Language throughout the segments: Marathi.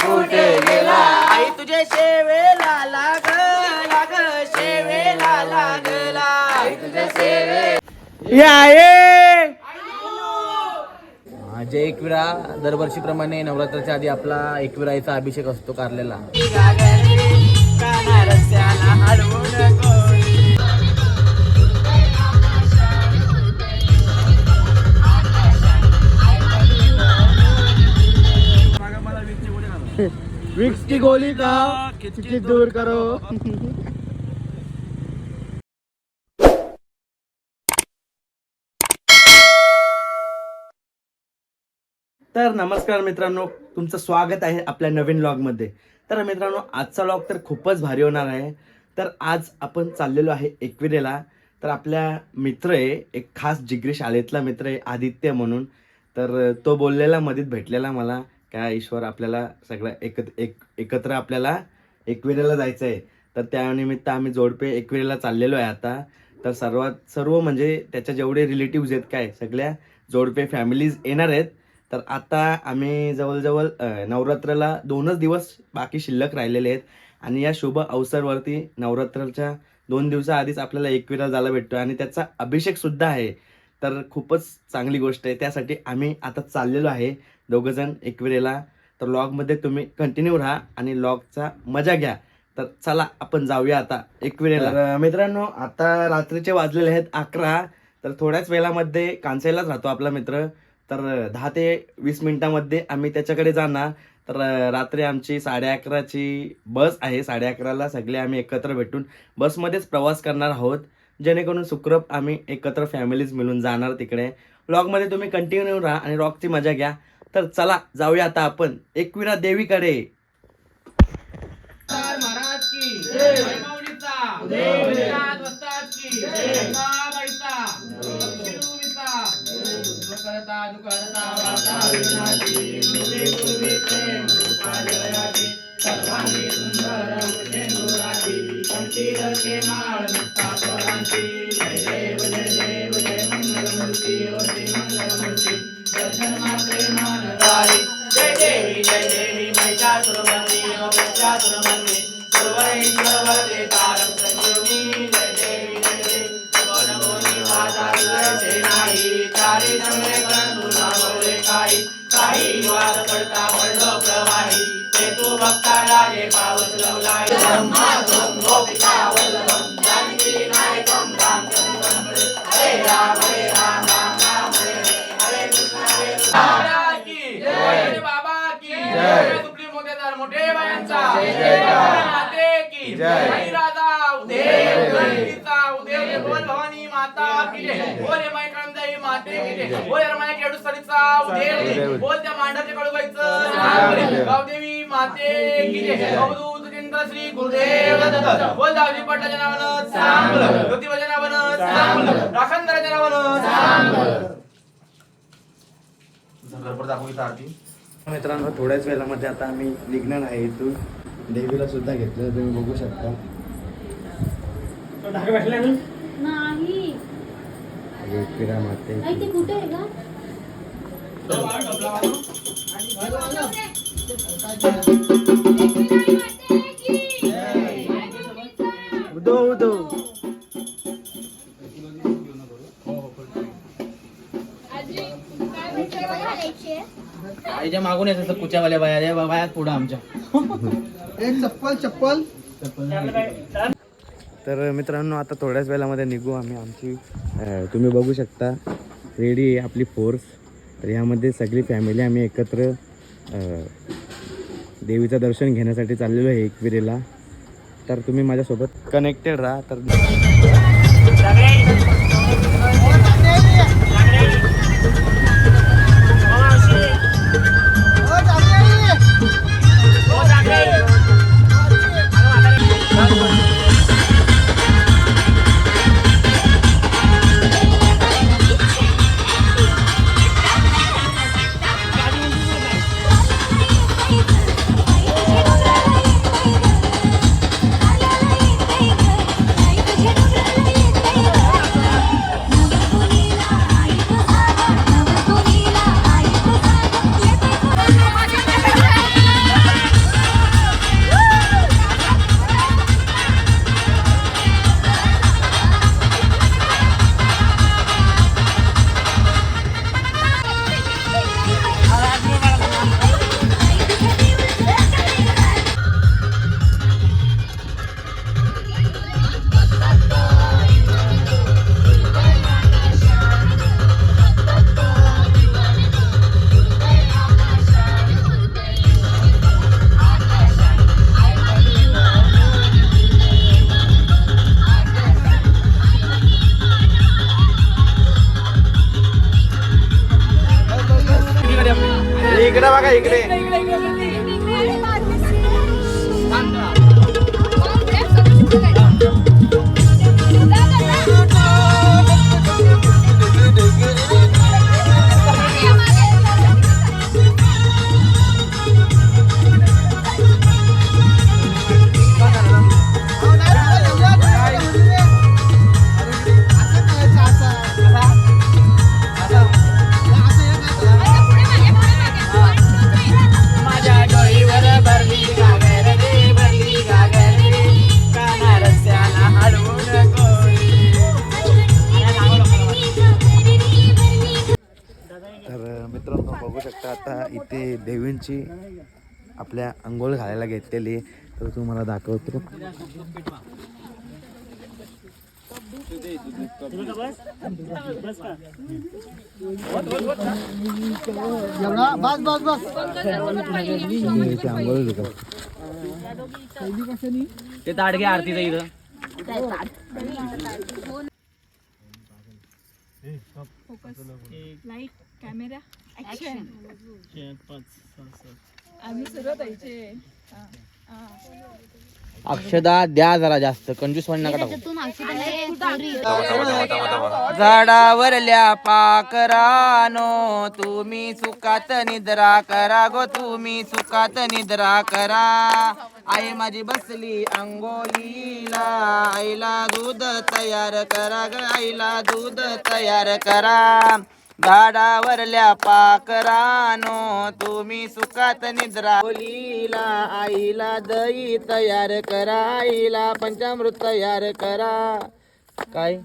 कुठे गेला आई तुझे शेवेला लाग लाग शेवेला लागला. आई तुझे शेवे याये जय एकविरा दरवर्षीप्रमाणे नवरात्राच्या आधी आपला एकविराईचा अभिषेक असतो कारलेला. विक्स की गोली का? किती दूर करो। तर नमस्कार मित्रांनो तुमचं स्वागत आहे आपल्या नवीन मध्ये. तर मित्रांनो आजचा लॉग तर खूपच भारी होणार आहे. तर आज आपण चाललेलो आहे एकविरेला. तर आपल्या मित्र आहे एक खास जिगरी शाळेतला मित्र आहे आदित्य म्हणून. तर तो बोललेला मधीत भेटलेला मला. काय ईश्वर आपल्याला सगळ्या एकत्र एक एकत्र आपल्याला एकविरेला जायचं आहे तर त्यानिमित्त आम्ही जोडपे एकविरेला चाललेलो आहे आता. तर सर्वात सर्व म्हणजे त्याच्या जेवढे रिलेटिव्ज आहेत काय सगळ्या जोडपे फॅमिलीज येणार आहेत. तर आता आम्ही जवळजवळ नवरात्राला दोनच दिवस बाकी शिल्लक राहिलेले आहेत. आणि या शुभ अवसरवरती नवरात्राच्या दोन दिवसाआधीच आपल्याला एकविरा जायला भेटतो आणि त्याचा अभिषेकसुद्धा आहे. तर खूपच चांगली गोष्ट आहे. त्यासाठी आम्ही आता चाललेलो आहे. दोघंजण एकविरेला. तर लॉगमध्ये तुम्ही कंटिन्यू राहा आणि लॉगचा मजा घ्या. तर चला आपण जाऊया आता एक वेळेला मित्रांनो आता रात्रीचे वाजलेले आहेत अकरा. तर थोड्याच वेळामध्ये कांसेलाच राहतो आपला मित्र. तर दहा ते वीस मिनिटामध्ये आम्ही त्याच्याकडे जाणार. तर रात्री आमची साडे अकराची बस आहे. साडे अकराला सगळे आम्ही एकत्र भेटून बसमध्येच प्रवास करणार आहोत. जेणेकरून सुखरूप आम्ही एकत्र फॅमिलीज मिळून जाणार तिकडे. लॉगमध्ये तुम्ही कंटिन्यू राहा आणि रॉकची मजा घ्या. तर चला जाऊया आता आपण. एकविरा देवीकडे. महाराज की. जय. माऊलीचा ओ महिषासुरमर्दी वरदे संजीवनी जय देवी जय देवी वाचा नाही जमले काही काही वाद पडता पडलो प्रवाही ते तू बघता लागे पावस लवलाय जय माते की जय राजा उदेव गणपतीचा उदेव बोल भवानी माता की जय. बोल माय कंदाई माते की जय. बोल रमाय केडूसरीचा उदेव बोल त्या मांडरच्या कडूबाईचं नाव बोल. गावदेवी माते की जय. अवधूत जिंद्र श्री गुरुदेव दत्त. बोल दावजी पाटलाच्या नावानं चांगलं. ज्योतिबाच्या नावानं चांगलं. राखणदाराच्या नावानं चांगलं. मित्रांनो थोड्याच वेळामध्ये आता आम्ही निघणार आहे इथून. देवीला सुद्धा घेतलं तुम्ही बघू शकता. नाही. एकविरा माते. आई ते कुठे आहे का उदो उदो. आईच्या मागून येत कुच्यावाल्या बाया. रे बाया पुढं आमच्या. तर मित्रांनो आता थोड्याच वेळामध्ये निघू आम्ही. आमची तुम्ही बघू शकता रेडी आहे आपली फोर्स. तर यामध्ये सगळी फॅमिली आम्ही एकत्र देवीचं दर्शन घेण्यासाठी चाललेलो आहे एकविरेला. तर तुम्ही माझ्यासोबत कनेक्टेड राहा. तर इकडे बघा इकडे. शकता आता इथे देवींची आपल्या अंघोळ घालायला घेतलेली आहे. तर तुम्हाला दाखवतो. आंघोळ ते ताडगे आरतीचं इथं. लाइट कॅमेरा ऍक्शन आम्ही सुरू द्यायचे अक्षदा द्या जरा जास्त. कंजूस नका टाकू झाडावरल्या पाकरानो तुम्ही सुखात निद्रा करा गो तुम्ही सुखात निद्रा करा. आई माझी बसली अंगोलीला आईला दूध तयार करा ग आईला दूध तयार करा. झाडावरल्या पाकरानो तुम्ही सुखात निद्रा. बोलीला आईला दही तयार करा आईला पंचामृत तयार करा. काय?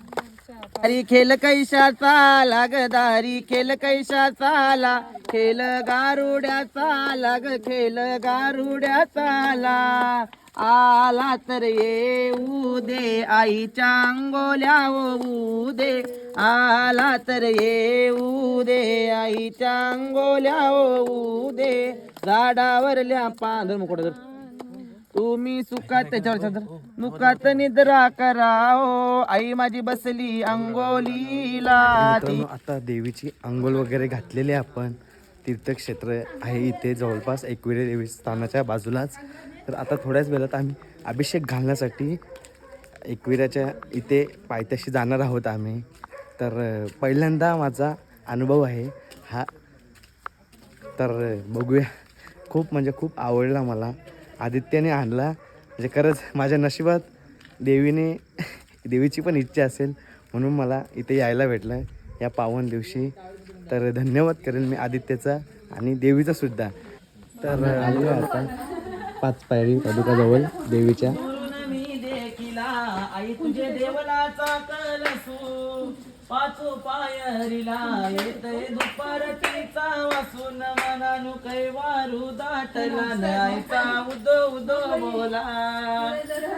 दारी खेल कैशाचा लाग दारी खेल कैशाचा ला. खेल गारुड्याचा लाग खेल गारुड्याचा ला. आला तर ये दे आईच्या अंगोल्या उदे. दे आला तर ये दे आईच्या अंगोल्या उदे. दे झाडावरल्या पांढर मुकुट तुम्ही सुखात त्याच्यावर छान धर. मुखात निद्रा करा ओ आई माझी बसली अंगोलीला आता देवीची अंघोळ वगैरे घातलेली आहे आपण. तीर्थक्षेत्र आहे इथे जवळपास एकविरे देवी स्थानाच्या बाजूलाच. तर आता थोड्याच वेळात आम्ही अभिषेक घालण्यासाठी एकविराच्या इथे पायथ्याशी जाणार आहोत आम्ही. तर पहिल्यांदा माझा अनुभव आहे हा. तर बघूया. खूप म्हणजे खूप आवडला मला. आदित्याने आणला. म्हणजे खरंच माझ्या नशिबात देवीने देवीची पण इच्छा असेल म्हणून मला इथे यायला भेटलं आहे या पावन दिवशी. तर धन्यवाद करेल मी आदित्याचा आणि देवीचा सुद्धा. तर आलो आता पाच पायरी पादुकाजवळ देवीच्या. आई तुझे देवलाचा कलसू. पाचो पाय पायरीला येतय दुपारतीचा वासून मनानु कैवारू दाटला नायचा उदो उदो बोला.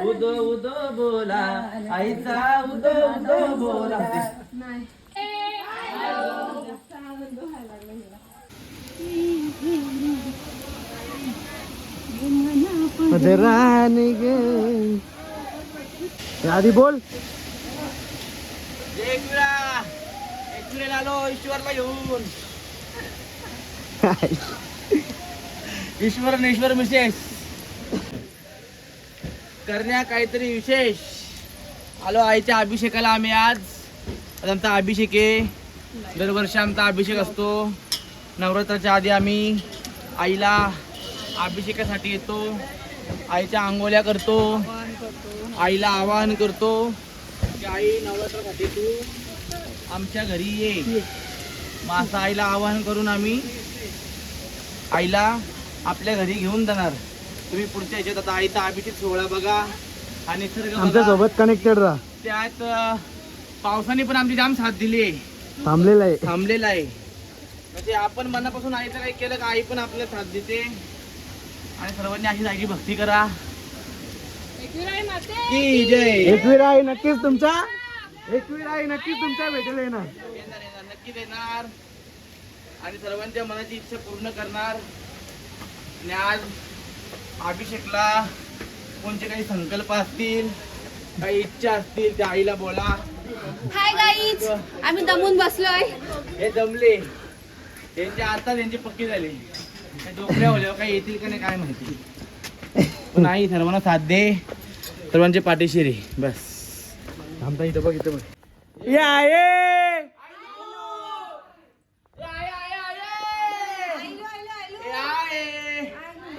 उदो उदो बोला. आईचा उदो उदो बोला. राणी गे. आधी बोल. एकविरा. एकविरेला आलो ईश्वरला घेऊन. ईश्वर आणि ईश्वर विशेष करण्या काहीतरी विशेष. आलो आईच्या अभिषेकाला आम्ही आज. आज आमचा अभिषेक आहे. दरवर्षी आमचा अभिषेक असतो. नवरात्राच्या आधी आम्ही आईला अभिषेकासाठी येतो. आईच्या आंघोळ्या करतो. आईला आवाहन करतो. की आई नवरात्रासाठी तू. आमच्या घरी ये. मग असं आईला आवाहन करून आम्ही आईला आपल्या घरी घेऊन जाणार. तुम्ही पुढच्या ह्याच्यात आता आईचा अभिषेक सोहळा बघा आणि निसर्ग आमच्या बघा. सोबत कनेक्टेड राहा. त्यात अं, पावसाने पण आमची जाम साथ दिली आहे. थांबलेला आहे. थांबलेला आहे. म्हणजे आपण मनापासून आईचं काही केलं का आई पण आपल्याला साथ देते. आणि सर्वांनी अशी जागी भक्ती करा. की जय. एकवीर आहे नक्कीच तुमच्या एकवीर आहे नक्कीच तुमच्या भेटेल येणार. येणार येणार नक्की देणार आणि सर्वांच्या मनाची इच्छा पूर्ण करणार. आणि आज अभिषेकला कोणते काही संकल्प असतील काही इच्छा असतील त्या आईला बोला. हाय गाईज आम्ही दमून बसलोय. हे जमले त्यांची आता त्यांची पक्की झाली. डोकऱ्या ओल्यावर काय येतील का नाही काय माहिती. पण नाही सर्वांना साथ दे. सर्वांचे पाठीशी रे बस. थांबता इथं बघ इथं बघ. या ये.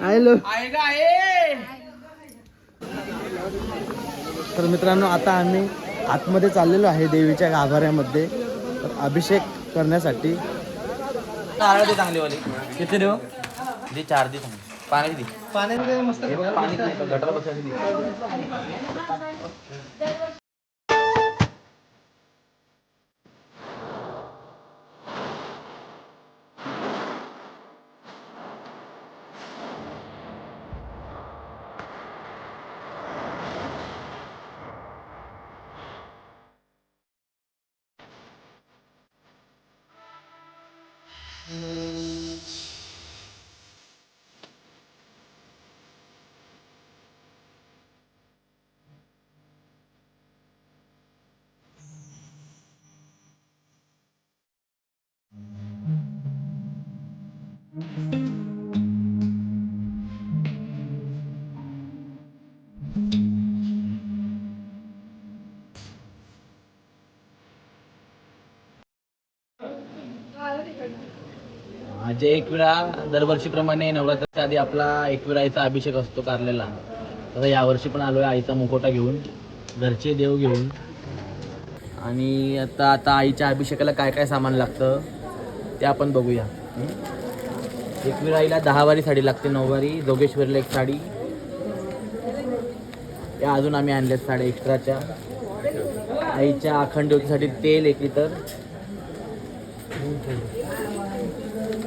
हॅलो तर मित्रांनो आता आम्ही आतमध्ये चाललेलो आहे देवीच्या गाभाऱ्यामध्ये. तर अभिषेक करण्यासाठी. नारळ दे चांगली वाली. किती देऊ? दे चार दे चांगली. पाणी दे. पाण्यामध्ये मस्त. पाणी गटार बसायला दे. म्हणजे एक वेळा दरवर्षीप्रमाणे नवरात्राच्या आधी आपला एक आईचा अभिषेक असतो कारलेला. तसं यावर्षी पण आलोय आईचा मुखोटा घेऊन घरचे देव घेऊन. आणि आता आता आईच्या अभिषेकाला काय काय सामान लागतं ते आपण बघूया. एकवीर आईला दहा वारी साडी लागते नऊवारी. जोगेश्वरीला एक साडी. या अजून आम्ही आणल्या साड्या एक्स्ट्राच्या आईच्या अखंड ज्योतीसाठी तेल एक लिटर.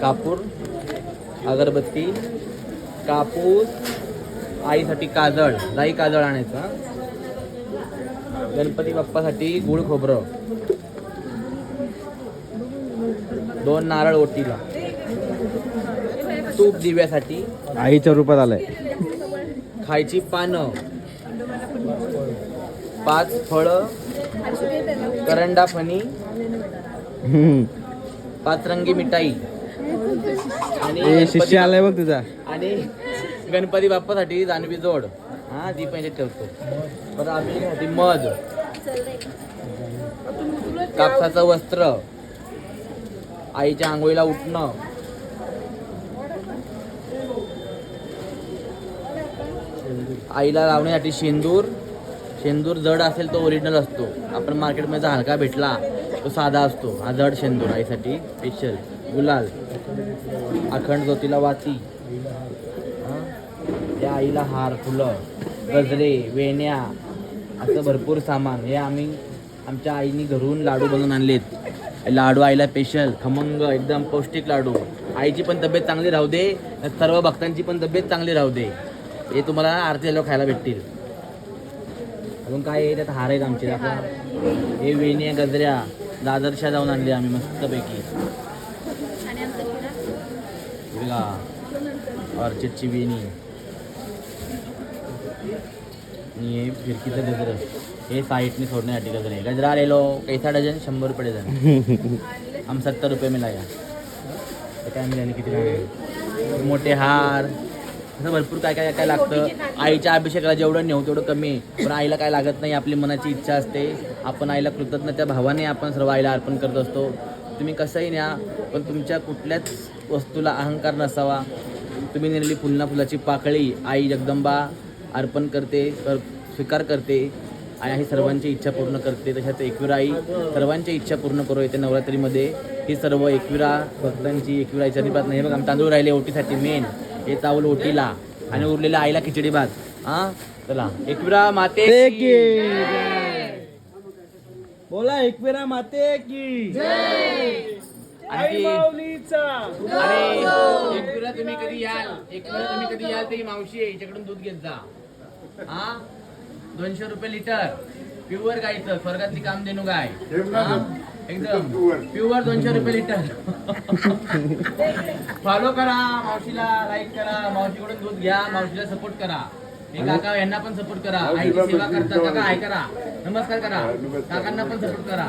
कापूर अगरबत्ती कापूस आईसाठी काजळ जाई काजळ आणायचा. गणपती बाप्पासाठी गुळ खोबरं. दोन नारळ ओटीला. तूप दिव्यासाठी. आईच्या रूपात आलाय. खायची पानं. पाच फळं. करंडा फणी. पाच रंगी मिठाई. आणि गणपती आलाय बघ तुझा. आणि गणपती बाप्पासाठी जानवी जोड. हा ती पण ठेवतो. परत अभिषेकासाठी मध. कापसाचं वस्त्र. आईच्या आंघोळीला उठणं. आईला लावण्यासाठी शेंदूर. शेंदूर जड असेल तो ओरिजिनल असतो. आपण मार्केटमध्ये हलका भेटला तो साधा असतो. हा जड शेंदूर आईसाठी स्पेशल गुलाल. अखंड ज्योतीला वाती हा? या आईला हार फुलं गजरे वेण्या असं भरपूर सामान. हे आम्ही आमच्या आईने घरून लाडू बनवून आणलेत. लाडू आईला स्पेशल खमंग एकदम पौष्टिक लाडू. आईची पण तब्येत चांगली राहू दे सर्व भक्तांची पण तब्येत चांगली राहू दे. हे तुम्हाला आरती झाल्यावर खायला भेटतील. अजून काय आहे? त्यात हार आहेत आमचे. हे वेण्या गजऱ्या दादरशा जाऊन आणले आम्ही मस्तपैकी. बघा ऑर्चिडची वेणी. आणि हे फिरकीचं गजर हे साईटने सोडण्यासाठी गजर आहे. गजरा आलेलो. कैसा डझन? शंभर रुपये डझन. हम सत्तर रुपये मिला या. तर काय मिळाले? किती लागले मोठे हार. असं भरपूर काय काय काय लागतं. आईच्या अभिषेकाला जेवढं नेऊ तेवढं कमी पण आईला काय लागत नाही. आपली मनाची इच्छा असते. आपण आईला कृतज्ञ त्या भावाने आपण सर्व आईला अर्पण करत असतो. तुम्ही कसंही न्या पण तुमच्या कुठल्याच वस्तूला अहंकार नसावा. तुम्ही नेलेली फुलना फुलाची पाकळी आई जगदंबा अर्पण करते कर स्वीकार करते. आणि ही सर्वांची इच्छा पूर्ण करते. तशात एकविरा आई सर्वांची इच्छा पूर्ण करू येते नवरात्रीमध्ये. ही सर्व एकविरा भक्तांची एकविरा आईच्या नाही बघ आम्ही तांदूळ राहिले ओटीसाठी मेन हे चावल ओटीला. आणि उरलेल्या आईला खिचडी भात. हा? चला. एकविरा माते की. एकविरा माते की. एकविरा तुम्ही कधी याल? एकविरा तुम्ही कधी याल तरी मावशी आहे हिच्याकडून दूध घेत जा. हा? दोनशे रुपये लिटर. प्युअर गाईचं स्वर्गातली कामधेनू गाय. हा? एकदम. प्युअर. दोनशे रुपये लिटर. फॉलो करा मावशीला लाईक करा मावशीकडून दूध घ्या मावशीला सपोर्ट करा. हे काका यांना पण सपोर्ट करा. आईची सेवा करता काका हाय करा नमस्कार करा. काकांना पण सपोर्ट करा.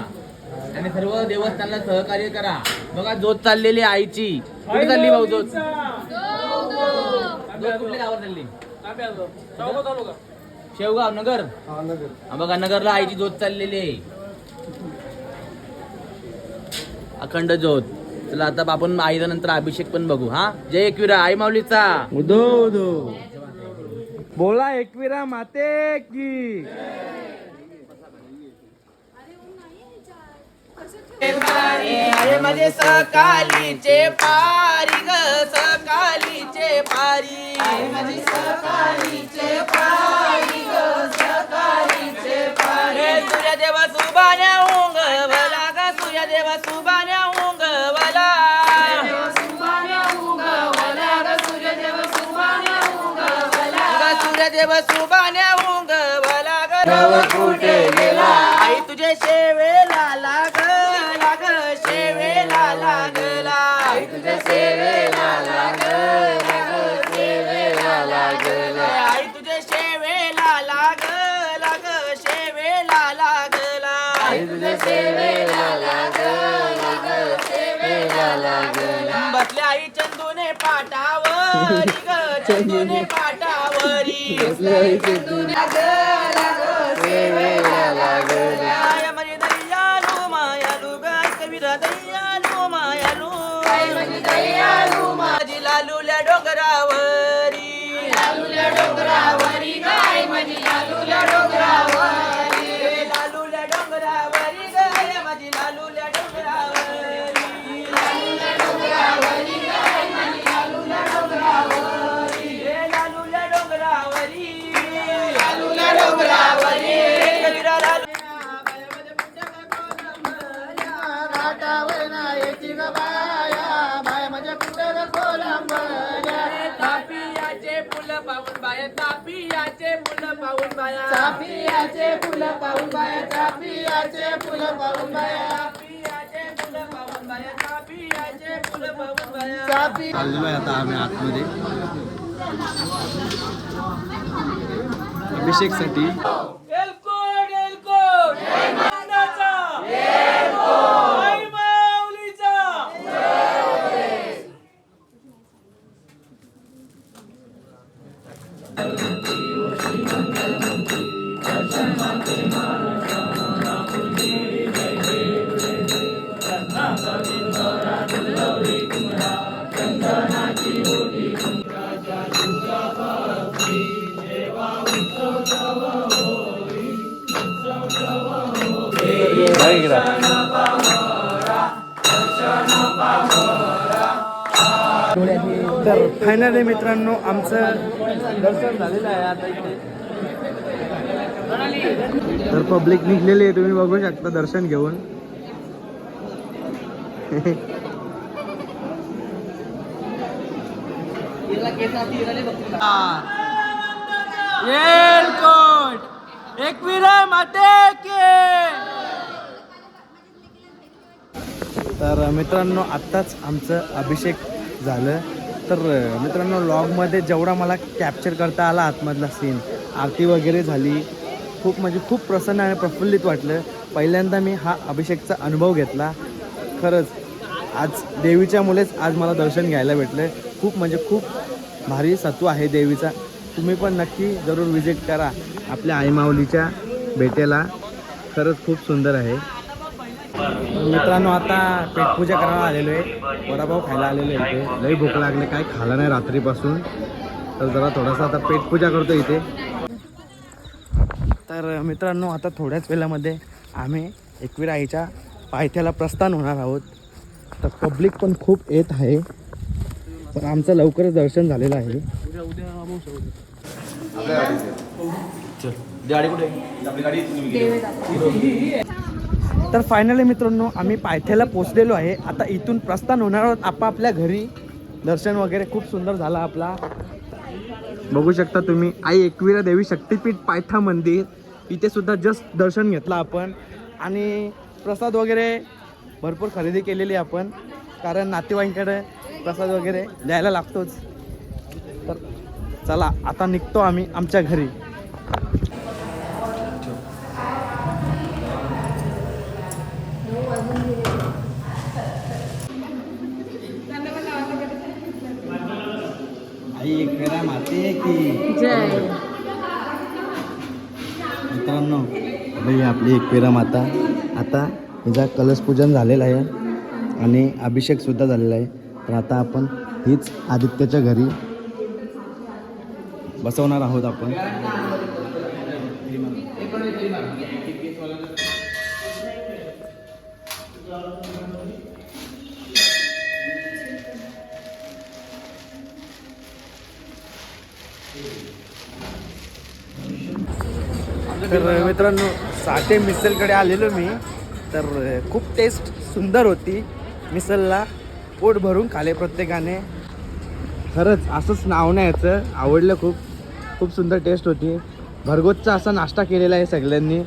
आणि सर्व देवस्थानला सहकार्य करा. बघा जोत चाललेली आईची. कुठे चालली भाऊ जोत? जोत कुठल्या गावात चालली? शेवगाव नगर? हा बघा नगरला आईची जोत चाललेली आहे. अखंड ज्योत चला आता आपण आईचा नंतर अभिषेक पण बघू हा? जय एकविरा आई माऊलीचा. उदो उदो. बोला एकविरा माते की. अरे माझे सकालीचे पारी ग सकालीचे पारी. माझे सकालीचे पारी ग सकालीचे पारी. सूर्यदेव सुबान्या उंगवला ग सूर्यदेव सुबान्या सूर्यदेव सुबान्या उंगवला ग कुठे गेला? आई तुझे शेवेला लाग लाग शेवेला लागला. आई तुझे शेवेला लाग लाग शेवेला लागला. आई तुझे शेवेला लाग लाग शेवेला लागला. आई तुझे शेवेला लाग लाग शेवेला लागला. बसल्या आई चंदूने पाटावरी. ग चंदूने पाटावरी. लागला माया म्हणजे दयालू मायालू गाय कविरा दयालू मायालू माझी लालूल्या डोंगरावरी. लालूल्या डोंगरावरी गाय माझी लालूल्या डोंगरावरी. तापियाचे फुलं पाहून बाया तापियाचे फुलं पाहून बाया. तापियाचे फुलं पाहून बाया तापियाचे फुलं पाहून बाया. तापियाचे फुलं पाहून बाया तापियाचे फुलं पाहून बाया. चाललेलो आहे आता आम्ही आतमध्ये. अभिषेकसाठी. तर फायनली मित्रांनो आमचं दर्शन झालेलं आहे आता इथे. तर पब्लिक निघलेली आहे तुम्ही बघू शकता दर्शन घेऊन. एलकोट एकविरा माते के. तर मित्रांनो आत्ताच आमचं अभिषेक झालं. तर मित्रांनो लॉगमध्ये जेवढा मला कॅप्चर करता आला आतमधला सीन आरती वगैरे झाली. खूप म्हणजे खूप प्रसन्न आणि प्रफुल्लित वाटलं. पहिल्यांदा मी हा अभिषेकचा अनुभव घेतला. खरंच आज देवीच्या मुलेच आज मला दर्शन घ्यायला भेटलं. खूप म्हणजे खूप भारी सत्व आहे देवीचा. तुम्ही पण नक्की जरूर विजिट करा आपल्या आईमाऊलीच्या भेटेला. खरंच खूप सुंदर आहे. मित्रांनो आता पेटपूजा करायला आलेलो आहे. वडापाव खायला आलेलो आहे इथे. लई भूक लागले. काय खाल्लं नाही रात्रीपासून. तर जरा थोडासा आता पेटपूजा करतो इथे. तर मित्रांनो आता थोड्याच वेळामध्ये आम्ही एकविरा आईच्या पायथ्याला प्रस्थान होणार आहोत. तर पब्लिक पण खूप येत आहे. पण आमचं लवकरच दर्शन झालेलं आहे. तर फायनली मित्रांनो आम्ही पायथ्याला पोचलेलो आहे. आता इथून प्रस्थान होणार आहोत. आपापल्या घरी. दर्शन वगैरे खूप सुंदर झाला आपला. बघू शकता तुम्ही आई एकविरा देवी शक्तीपीठ पायथा मंदिर. इथे सुद्धा जस्ट दर्शन घेतलं आपण. आणि प्रसाद वगैरे भरपूर खरेदी केलेली आपण. कारण नातेवाईंकडे प्रसाद वगैरे द्यायला लागतोच. तर चला आता निघतो आम्ही आमच्या घरी. की एकविरा माते की जय. मित्रांनो ही आपली एकविरा माता. आता हिचा कलश पूजन झालेलं आहे आणि अभिषेक सुद्धा झालेला आहे. तर आता आपण हीच आदित्यच्या घरी बसवणार आहोत आपण. तर मित्रांनो साठे मिसलकडे आलेलो मी. तर खूप टेस्ट सुंदर होती मिसलला. पोट भरून खाले प्रत्येकाने. खरंच असंच नाव नाही याचं. आवडलं खूप. खूप सुंदर टेस्ट होती. भरगोतचा असा नाश्ता केलेला आहे सगळ्यांनी.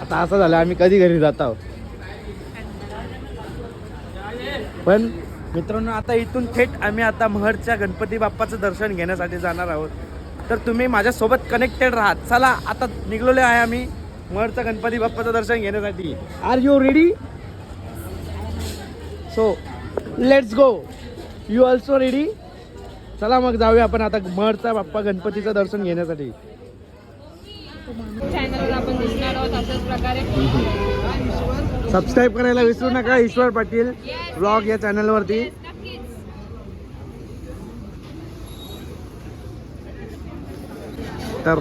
आता असं झालं आम्ही कधी घरी जात आहोत? पण मित्रांनो आता इथून थेट आम्ही आता महरच्या गणपती बाप्पाचं दर्शन घेण्यासाठी जाणार आहोत. तर तुम्ही माझ्यासोबत कनेक्टेड राहात. चला आता निघलेलो आहे आम्ही महडच्या गणपती बाप्पाचं दर्शन घेण्यासाठी. Are you ready so let's go you also ready चला मग जाऊया आपण आता महडचा बाप्पा गणपतीचं दर्शन घेण्यासाठी. सबस्क्राईब करायला विसरू नका ईश्वर पाटील ब्लॉग या चॅनलवरती तर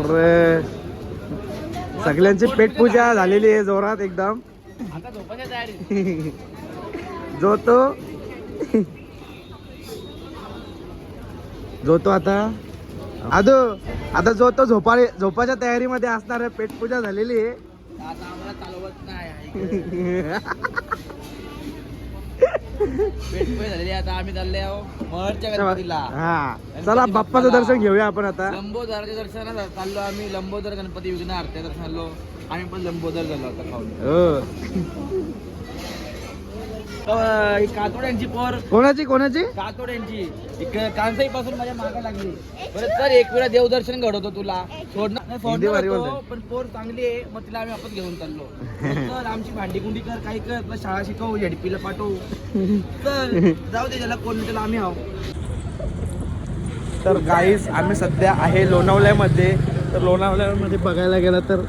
सगळ्यांची पेटपूजा झालेली आहे जोरात एकदम. आता झोपायच्या तयारी जो तो जो तो आता आदो आता जो तो झोपा झोपाच्या तयारीमध्ये असणार आहे पेटपूजा झालेली आहे आता आम्हाला चालवत नाही पेटपोय झालेली. आता आम्ही चालले हा. चला बाप्पाचं दर्शन घेऊया आपण आता. लंबोदराच्या दर्शनाला चाललो आम्ही. लंबोदर गणपती विघ्न आरत्या दर्शनालो आम्ही पण लंबोदर झालो आता खाऊन. ही. कातोड्यांची पोर. कोणाची कोणाची? कातोड्यांची. कांसाई पासून माझ्या मागा लागली. बरं तर एक वेळा देवदर्शन घडवतो तुला. सोडणार होतो. पण पोर चांगली आहे मग तिला आम्ही आपण घेऊन चाललो. तर आमची भांडी कुंडी कर काही कर तुला शाळा शिकव झडपीला पाठवू. तर जाऊ दे त्याला कोण त्याला आम्ही आहो तर गाईस आम्ही सध्या आहे लोणावळ्यामध्ये. तर लोणावळ्यामध्ये बघायला गेलं तर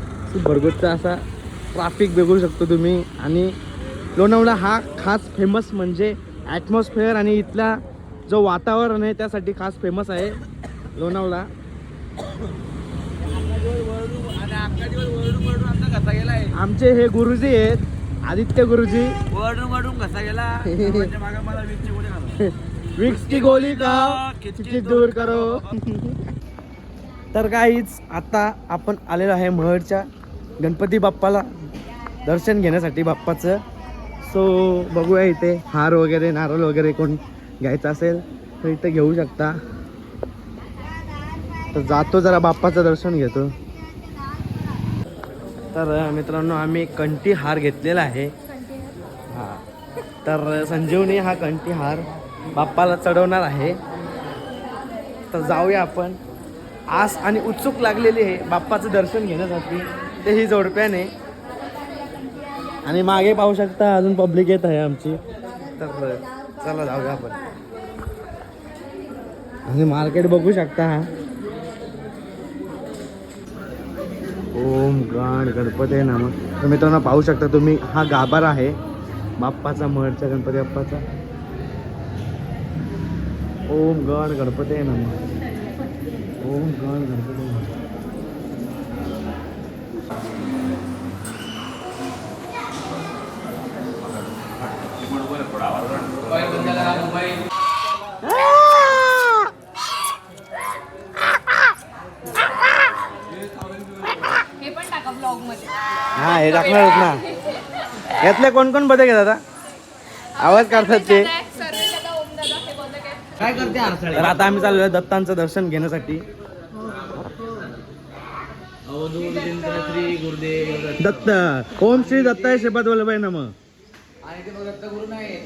भरगोतचा असा ट्राफिक बघू शकतो तुम्ही. आणि लोणावळा हा खास फेमस म्हणजे ॲटमॉस्फिअर आणि इथला जो वातावरण आहे त्यासाठी खास फेमस आहे लोणावळा. आमचे हे गुरुजी आहेत आदित्य गुरुजी. वरडून घसा गेला विक्स की? गोली का किती दूर करो. तर काहीच आता आपण आलेलो आहे महडच्या गणपती बाप्पाला दर्शन घेण्यासाठी बाप्पाचं. सो बघूया इथे हार वगैरे नारळ वगैरे कोण घ्यायचं असेल तर इथे घेऊ शकता. तर जातो जरा बाप्पाचं दर्शन घेतो. तर मित्रांनो आम्ही कंटी हार घेतलेला आहे. हा. तर संजीवनी हा कंटी हार बाप्पाला चढवणार आहे. तर जाऊया आपण. आस आणि उत्सुक लागलेली आहे बाप्पाचं दर्शन घेण्यासाठी. ते ही जोडप्याने आणि मागे पाहू शकता अजून पब्लिक येत आहे आमची. तर चला जाऊया आपण. आणि मार्केट बघू शकता हा. ओम गण गणपती नाम. तर मित्रांनो पाहू शकता तुम्ही हा गाभार आहे. बाप्पाचा महडचा गणपती बाप्पाचा. ओम गण गणपती नाम. ओम गण गणपती नमः. मोबाईल बंद करा, मोबाईल हे पण टाका ब्लॉगमध्ये. हा हे टाकणारच ना. यातले कोण कोण बदे घेतात आता? आवाज काढतात ते. सर्वे दादा ओम दादा हे बोलत काय करते तर आता आम्ही चाललो आहे दत्तांचं दर्शन घेण्यासाठी. दत्त. ओम श्री दत्ताय श्रीपाद वल्लभाई नम आणि ते बघ, दत्त गुरु नाही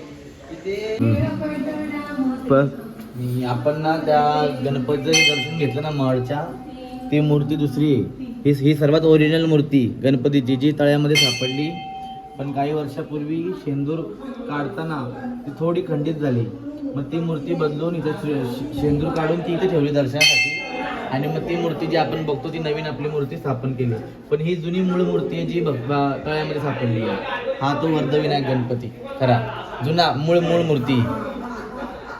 तिथे बस आणि आपण ना त्या गणपतीचं दर्शन घेतलं ना महडच्या ती मूर्ती दुसरी आहे. ही ही सर्वात ओरिजिनल मूर्ती गणपतीची जी तळ्यामध्ये सापडली. पण काही वर्षापूर्वी शेंदूर काढताना ती थोडी खंडित झाली. मग ती मूर्ती बदलून इथं शेंदूर काढून ती इथे ठेवली दर्शनासाठी. आणि मग ती मूर्ती जी आपण बघतो ती नवीन आपली मूर्ती स्थापन केली. पण ही जुनी मूळ मूर्ती आहे जी भगवा तळ्यामध्ये सापडली आहे. हा तो वर्धविनायक गणपती. खरा. जुना मूळ मूळ मूर्ती.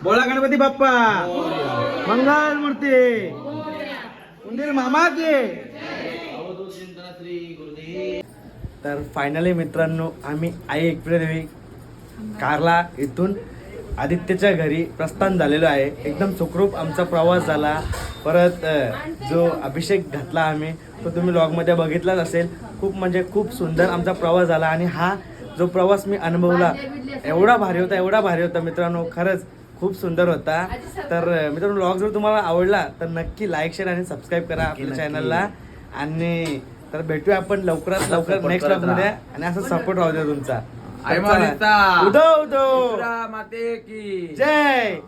बोला गणपती बाप्पा. मंगल मूर्ती. उंदीर मामा तर फायनली मित्रांनो आम्ही आई एकविरा देवी कारला इथून आदित्यच्या घरी प्रस्थान झालेलो आहे. एकदम सुखरूप आमचा प्रवास झाला. परत जो अभिषेक घातला आम्ही तो तुम्ही लॉगमध्ये बघितलाच असेल. खूप म्हणजे खूप सुंदर आमचा प्रवास झाला आणि हा जो प्रवास मी अनुभवला एवढा भारी होता एवढा भारी होता मित्रांनो. खरंच खूप सुंदर होता. तर मित्रांनो ब्लॉग जर तुम्हाला आवडला तर नक्की लाईक शेअर आणि सबस्क्राईब करा आपल्या चॅनलला आणि तर भेटूया आपण लवकरात लवकर नेक्स्ट करत ब्लॉगमध्ये. राहा. आणि असं सपोर्ट राहू द्या तुमचा. उदो उदो माते की। जय।